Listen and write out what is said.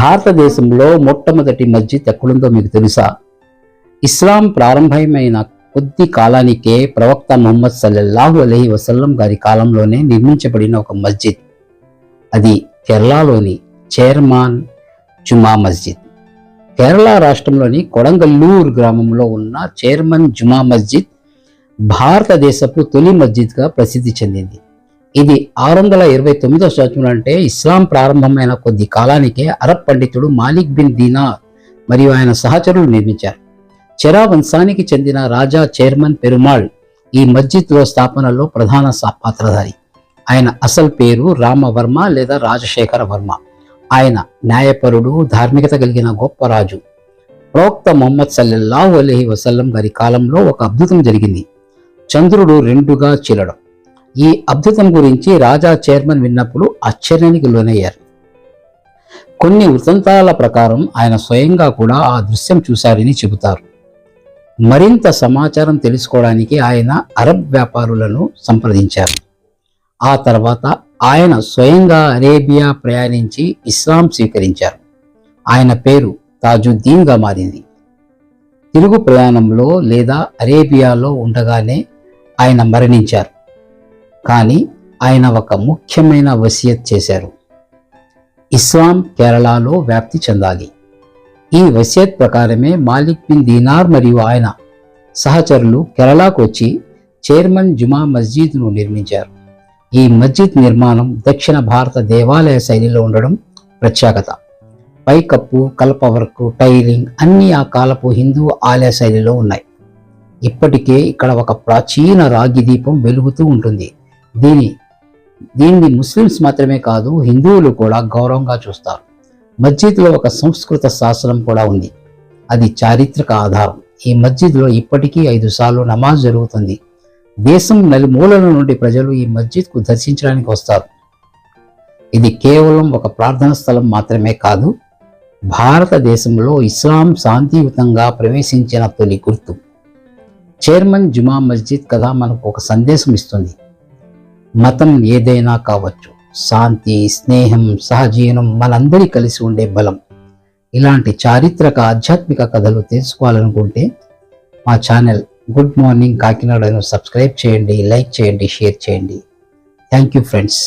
భారతదేశంలో మొట్టమొదటి మస్జిద్ ఎక్కడుందో మీకు తెలుసా? ఇస్లాం ప్రారంభమైన కొద్ది కాలానికే ప్రవక్త ముహమ్మద్ సల్లల్లాహు అలహి వసల్లం గారి కాలంలోనే నిర్మించబడిన ఒక మస్జిద్. అది కేరళలోని చైర్మాన్ జుమా మస్జిద్. కేరళ రాష్ట్రంలోని కొడంగల్లూరు గ్రామంలో ఉన్న చైర్మన్ జుమా మస్జిద్ భారతదేశపు తొలి మస్జిద్గా ప్రసిద్ధి చెందింది. ఇది ఆరు వందల ఇరవై తొమ్మిదో సంవత్సరం అంటే ఇస్లాం ప్రారంభమైన కొద్ది కాలానికే అరబ్ పండితుడు మాలిక్ బిన్ దీనా మరియు ఆయన సహచరులు నిర్మించారు. చెరా వంశానికి చెందిన రాజా చైర్మన్ పెరుమాళ్ ఈ మస్జిద్లో స్థాపనలో ప్రధాన పాత్రధారి. ఆయన అసలు పేరు రామవర్మ లేదా రాజశేఖర వర్మ. ఆయన న్యాయపరుడు ధార్మికత కలిగిన గొప్ప రాజు. ప్రవక్త మొహమ్మద్ సల్లల్లాహు అలహి వసల్లం గారి కాలంలో ఒక అద్భుతం జరిగింది. చంద్రుడు రెండుగా చీలడం. ఈ అద్భుతం గురించి రాజా చైర్మన్ విన్నప్పుడు ఆశ్చర్యానికి లోనయ్యారు. కొన్ని వృత్తాంతాల ప్రకారం ఆయన స్వయంగా కూడా ఆ దృశ్యం చూశారని చెబుతారు. మరింత సమాచారం తెలుసుకోవడానికి ఆయన అరబ్ వ్యాపారులను సంప్రదించారు. ఆ తర్వాత ఆయన స్వయంగా అరేబియా ప్రయాణించి ఇస్లాం స్వీకరించారు. ఆయన పేరు తాజుద్దీన్గా మారింది. తిరుగు ప్రయాణంలో లేదా అరేబియాలో ఉండగానే ఆయన మరణించారు. కానీ ఆయన ఒక ముఖ్యమైన వసియత్ చేశారు. ఇస్లాం కేరళలో వ్యాప్తి చెందాలి. ఈ వసియత్ ప్రకారమే మాలిక్ బిన్ దీనార్ మరియు ఆయన సహచరులు కేరళకు వచ్చి చైర్మన్ జుమా మస్జిద్ను నిర్మించారు. ఈ మస్జిద్ నిర్మాణం దక్షిణ భారత దేవాలయ శైలిలో ఉండడం ప్రత్యేకత. పైకప్పు కలప వర్క్ టైలింగ్ అన్ని ఆ కాలపు హిందూ ఆలయ శైలిలో ఉన్నాయి. ఇప్పటికే ఇక్కడ ఒక ప్రాచీన రాగి దీపం వెలుగుతూ ఉంటుంది. దీని దీన్ని ముస్లిమ్స్ మాత్రమే కాదు హిందువులు కూడా గౌరవంగా చూస్తారు. మస్జిద్లో ఒక సంస్కృత శాస్త్రం కూడా ఉంది. అది చారిత్రక ఆధారం. ఈ మస్జిద్లో ఇప్పటికీ ఐదు సార్లు నమాజ్ జరుగుతుంది. దేశం నలుమూలల నుండి ప్రజలు ఈ మస్జిద్కు దర్శించడానికి వస్తారు. ఇది కేవలం ఒక ప్రార్థన స్థలం మాత్రమే కాదు భారతదేశంలో ఇస్లాం శాంతియుతంగా ప్రవేశించిన తొలి గుర్తు. చైర్మన్ జుమా మస్జిద్ కథ మనకు ఒక సందేశం ఇస్తుంది. మతం ఏదైనా కావచ్చు శాంతి స్నేహం సహజీవనం మనందరి కలిసి ఉండే బలం. ఇలాంటి చారిత్రక ఆధ్యాత్మిక కథలు తెలుసుకోవాలనుకుంటే మా ఛానల్ గుడ్ మార్నింగ్ కాకినాడను సబ్స్క్రైబ్ చేయండి లైక్ చేయండి షేర్ చేయండి. Thank you friends.